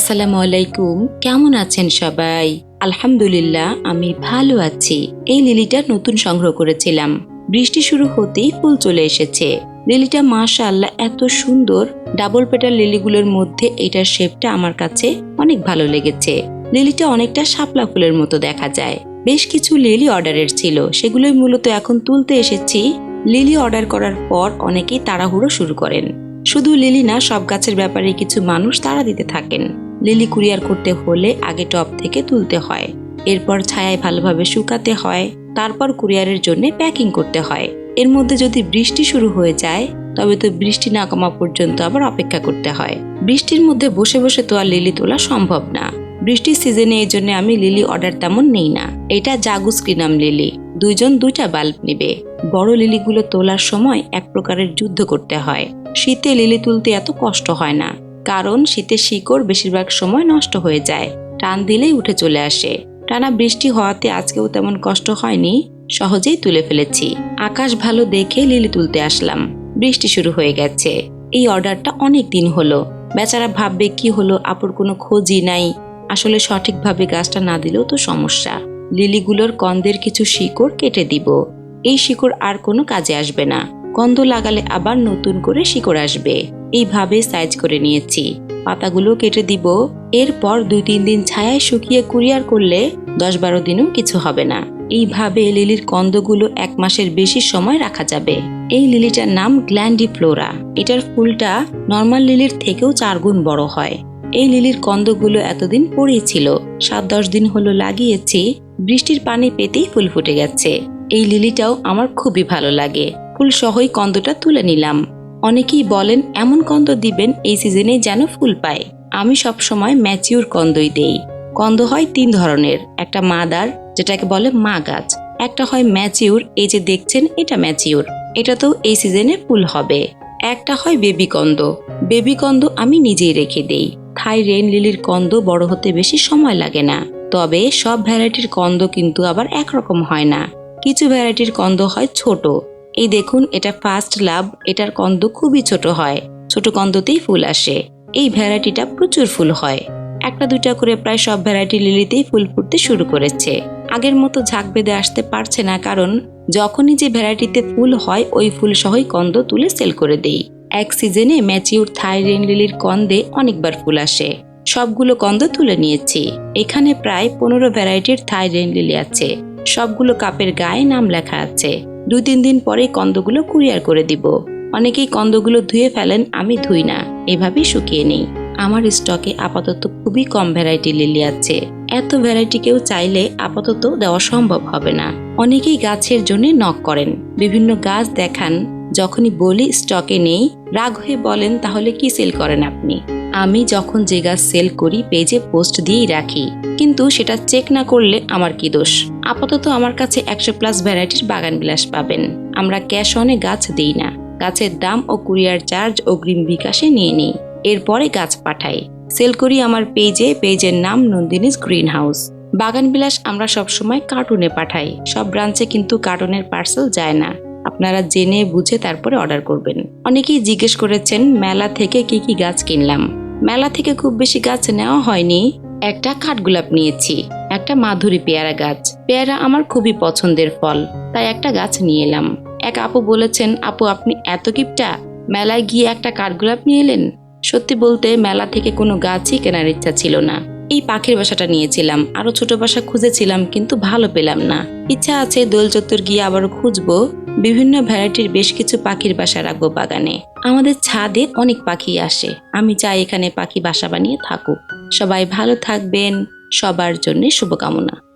আসসালামু আলাইকুম। কেমন আছেন সবাই? আলহামদুলিল্লাহ, আমি ভালো আছি। এই লিলিটা নতুন সংগ্রহ করেছিলাম। বৃষ্টি শুরু হতেই ফুল চলে এসেছে। লিলিটা মাশা আল্লাহ এত সুন্দর। ডাবল পেটার লিলিগুলোর মধ্যে এটার শেপটা আমার কাছে অনেক ভালো লেগেছে। লিলিটা অনেকটা শাপলা ফুলের মতো দেখা যায়। বেশ কিছু লিলি অর্ডারের ছিল। সেগুলোই মূলত এখন তুলতে এসেছি। লিলি অর্ডার করার পর অনেকেই তাড়াহুড়ো শুরু করেন। শুধু লিলি না, সব গাছের ব্যাপারে কিছু মানুষ তাড়া দিতে থাকেন। লিলি কুরিয়ার করতে হলে আগে টপ থেকে তুলতে হয়। এরপর ছায়ায় ভালোভাবে শুকাতে হয়। তারপর কুরিয়ারের জন্য প্যাকিং করতে হয়। এর মধ্যে যদি বৃষ্টি শুরু হয়ে যায়, তবে তো বৃষ্টি না কমা পর্যন্ত আবার অপেক্ষা করতে হয়। বৃষ্টির মধ্যে বসে বসে তো আর লিলি তোলা সম্ভব না। বৃষ্টির সিজনে এই জন্য আমি লিলি অর্ডার তেমন নেই না। এটা জাগুস ক্রিনাম লিলি। দুইজন দুইটা বাল্ব নেবে। বড় লিলিগুলো তোলার সময় এক প্রকারের যুদ্ধ করতে হয়। শীতে লিলি তুলতে এত কষ্ট হয় না। কারণ শীতে শিকড় বেশিরভাগ সময় নষ্ট হয়ে যায়। টান দিলেই উঠে চলে আসে। টানা বৃষ্টি হওয়াতে আজকেও তেমন কষ্ট হয়নি। সহজেই তুলে ফেলেছি। আকাশ ভালো দেখে লিলি তুলতে আসলাম। বৃষ্টি শুরু হয়ে গেছে। এই অর্ডারটা অনেক দিন হলো। বেচারা ভাববে, কি হলো? আপুর কোনো খোঁজই নাই। আসলে সঠিকভাবে গাছটা না দিলেও তো সমস্যা। লিলিগুলোর কন্দের কিছু শিকড় কেটে দিব। এই শিকড় আর কোনো কাজে আসবে না। কন্দ লাগালে আবার নতুন করে শিকড় আসবে। এইভাবে সাইজ করে নিয়েছি। পাতাগুলো কেটে দিব। এরপর দুই তিন দিন ছায়ায় শুকিয়ে কুরিয়ার করলে দশ বারো দিনও কিছু হবে না। এইভাবে লিলির কন্দগুলো এক মাসের বেশি সময় রাখা যাবে। এই লিলিটার নাম গ্ল্যান্ডি ফ্লোরা এটার ফুলটা নর্মাল লিলির থেকেও চার গুণ বড় হয়। এই লিলির কন্দগুলো এতদিন পড়েছিল সাত দশ দিন হলো লাগিয়েছি। বৃষ্টির পানি পেতেই ফুল ফুটে গেছে। এই লিলিটাও আমার খুবই ভালো লাগে। ফুল সহই কন্দটা তুলে নিলাম। অনেকেই বলেন, এমন কন্দ দিবেন, এই সিজনে যেন ফুল পায়। আমি সব সময় ম্যাচিউর কন্দই দেই। কন্দ হয় তিন ধরনের, একটা মাদার, যেটাকে বলে মা গাছ, একটা হয় ম্যাচিউর, এই যে দেখছেন, এটা ম্যাচিউর এটা তো এই সিজনে ফুল হবে। একটা হয় বেবি কন্দ বেবি কন্দ আমি নিজেই রেখে দেই। থাই রেন লিলির কন্দ বড় হতে বেশি সময় লাগে না, তবে সব ভ্যারাইটির কন্দ কিন্তু আবার একরকম হয় না। কিছু ভ্যারাইটির কন্দ হয় ছোট এই দেখুন, এটা ফার্স্ট লাভ। এটার কন্দ খুবই ছোট হয়। ছোট কন্দতেই ফুল আসে। এই ভ্যারাইটিটা প্রচুর ফুল হয়। একটা দুইটা করে প্রায় সব ভ্যারাইটি লিলিতেই ফুল ফুটতে শুরু করেছে। আগের মতো ঝাঁক বেঁধে আসতে পারছে না, কারণ যখনই যে ভ্যারাইটিতে ফুল হয়, ওই ফুল সহই কন্দ তুলে সেল করে দেই। এক সিজনে ম্যাচিউর থাই রেন লিলির কন্দে অনেকবার ফুল আসে। সবগুলো কন্দ তুলে নিয়েছি। এখানে প্রায় পনেরো ভ্যারাইটির থাই রেন লিলি আছে। সবগুলো কাপের গায়ে নাম লেখা আছে। দুই তিন দিন পরেই কন্দগুলো কুরিয়ার করে দিব। অনেকেই কন্দগুলো ধুয়ে ফেলেন, আমি ধুই না। এভাবেই শুকিয়ে নিই। আমার স্টকে আপাতত খুবই কম ভ্যারাইটি লিলি আছে। এত ভ্যারাইটি কেউ চাইলে আপাতত দেওয়া সম্ভব হবে না। অনেকেই গাছের জন্য নক করেন। বিভিন্ন গাছ দেখান, যখনই বলি স্টকে নেই, রাগ হয়ে বলেন, তাহলে কি সেল করেন আপনি? আমি যখন যে গাছ সেল করি পেজে পোস্ট দিয়েই রাখি। কিন্তু সেটা চেক না করলে আমার কি দোষ? আপাতত আমার কাছে একশো প্লাস ভ্যারাইটির বাগান বিলাস পাবেন। আমরা ক্যাশ অনে গাছ দিই না। গাছের দাম ও কুরিয়ার চার্জ অগ্রিম বিকাশে নিয়ে নিই। এরপরে গাছ পাঠাই। সেল করি আমার পেজে, পেজের নাম নন্দিনীস গ্রিন হাউস বাগান বিলাস আমরা সবসময় কার্টুনে পাঠাই। সব ব্রাঞ্চে কিন্তু কার্টুনের পার্সেল যায় না। আপনারা জেনে বুঝে তারপরে অর্ডার করবেন। অনেকেই জিজ্ঞেস করেছেন, মেলা থেকে কি কি গাছ কিনলাম? মেলা থেকে খুব বেশি গাছ নেওয়া হয়নি। একটা কাঠগোলাপ নিয়েছি। একটা মাধুরী পেয়ারা গাছ। পেয়ারা আমার খুবই পছন্দের ফল। তাই একটা গাছ নিয়ে এলাম। এক আপু বলেছেন, আপু, আপনি এত কিপটা? মেলায় গিয়ে একটা কাঠগোলাপ নিয়ে এলেন? সত্যি বলতে, মেলা থেকে কোনো গাছই কেনার ইচ্ছা ছিল না। এই পাখির বাসাটা নিয়েছিলাম। আরও ছোট বাসা খুঁজেছিলাম, কিন্তু ভালো পেলাম না। ইচ্ছা আছে দোল চত্বর গিয়ে আবারও খুঁজবো। বিভিন্ন ভ্যারাইটির বেশ কিছু পাখির বাসা রাখব বাগানে। আমাদের ছাদে অনেক পাখি আসে। আমি চাই এখানে পাখি বাসা বানিয়ে থাকুক। সবাই ভালো থাকবেন। সবার জন্য শুভকামনা।